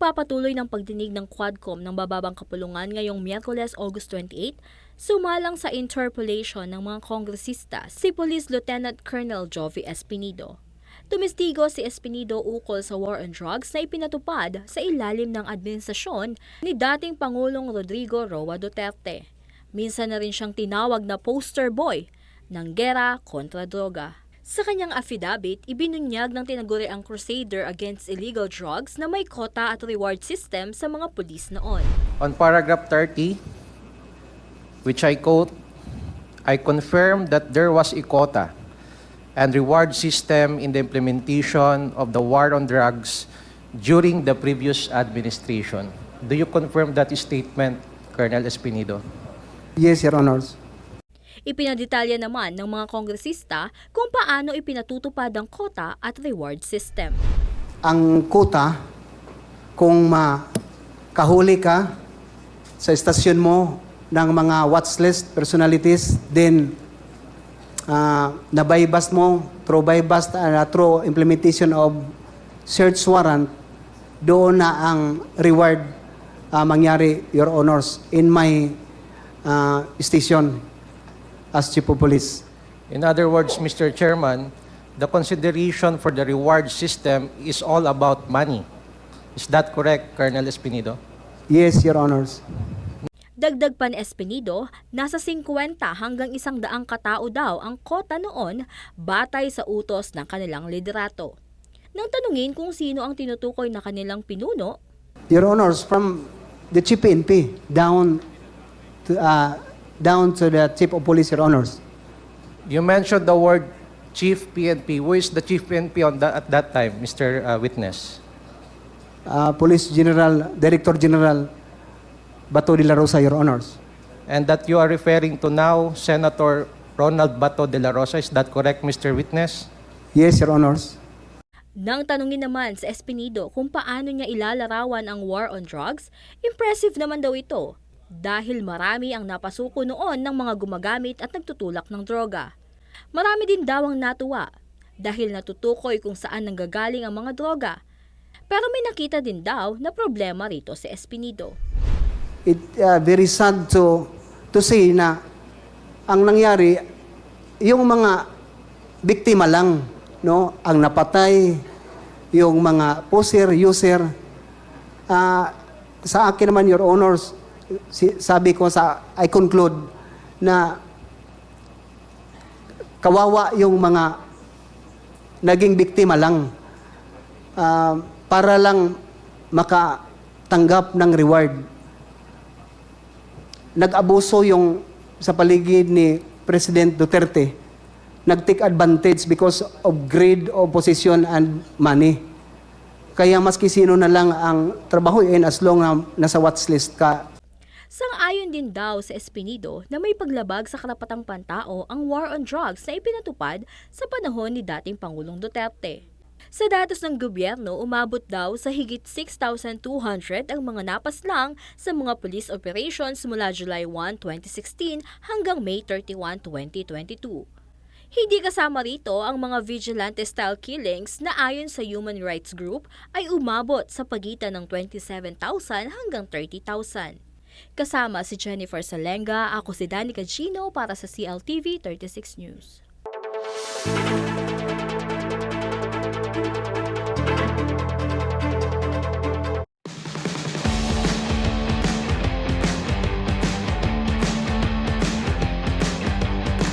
pagpapatuloy ng pagdinig ng Quadcom ng bababang kapulungan ngayong Miyerkules, August 28, sumalang sa interpolation ng mga kongresista si Police Lieutenant Colonel Jovi Espinido. Tumestigo si Espinido ukol sa war on drugs na ipinatupad sa ilalim ng administrasyon ni dating Pangulong Rodrigo Roa Duterte. Minsan na rin siyang tinawag na poster boy ng gera kontra droga. Sa kanyang affidavit, ibinunyag ng tinaguriang Crusader Against Illegal Drugs na may kota at reward system sa mga pulis noon. On paragraph 30, which I quote, I confirm that there was a quota and reward system in the implementation of the war on drugs during the previous administration. Do you confirm that statement, Colonel Espinido? Yes, Your Honors. Ipinadetalya naman ng mga kongresista kung paano ipinatutupad ang kota at reward system. Ang kuta, kung makahuli ka sa estasyon mo ng mga watch list personalities, then uh, nabaybas mo through bypass, uh, through implementation of search warrant, doon na ang reward uh, mangyari, Your Honors, in my uh, station as Chief of Police. In other words, Mr. Chairman, the consideration for the reward system is all about money. Is that correct, Colonel Espinido? Yes, Your Honors. Dagdag pa ni Espinido, nasa 50 hanggang isang daang katao daw ang kota noon batay sa utos ng kanilang liderato. Nang tanungin kung sino ang tinutukoy na kanilang pinuno, Your Honors, from the Chief PNP down to, uh, down to the Chief of Police, Your Honors. You mentioned the word Chief PNP. Who is the Chief PNP on that, at that time, Mr. uh, Witness? Uh, Police General, Director General Bato de la Rosa, Your Honors. And that you are referring to now, Senator Ronald Bato de la Rosa. Is that correct, Mr. Witness? Yes, Your Honors. Nang tanungin naman sa Espinido kung paano niya ilalarawan ang war on drugs, impressive naman daw ito dahil marami ang napasuko noon ng mga gumagamit at nagtutulak ng droga. Marami din daw ang natuwa dahil natutukoy kung saan nanggagaling ang mga droga. Pero may nakita din daw na problema rito si Espinido. It uh, very sad to to see na ang nangyari yung mga biktima lang no ang napatay yung mga poser user Ah, sa akin naman your honors sabi ko sa I conclude na kawawa yung mga naging biktima lang Ah, para lang makatanggap ng reward nag-abuso yung sa paligid ni President Duterte. Nag-take advantage because of greed of position and money. Kaya maski sino na lang ang trabahoin as long na nasa watchlist ka, Sang-ayon din daw sa Espinido na may paglabag sa karapatang pantao ang war on drugs na ipinatupad sa panahon ni dating Pangulong Duterte. Sa datos ng gobyerno, umabot daw sa higit 6,200 ang mga napaslang sa mga police operations mula July 1, 2016 hanggang May 31, 2022. Hindi kasama rito ang mga vigilante-style killings na ayon sa human rights group ay umabot sa pagitan ng 27,000 hanggang 30,000. Kasama si Jennifer Salenga, ako si Danica Gino para sa CLTV 36 News.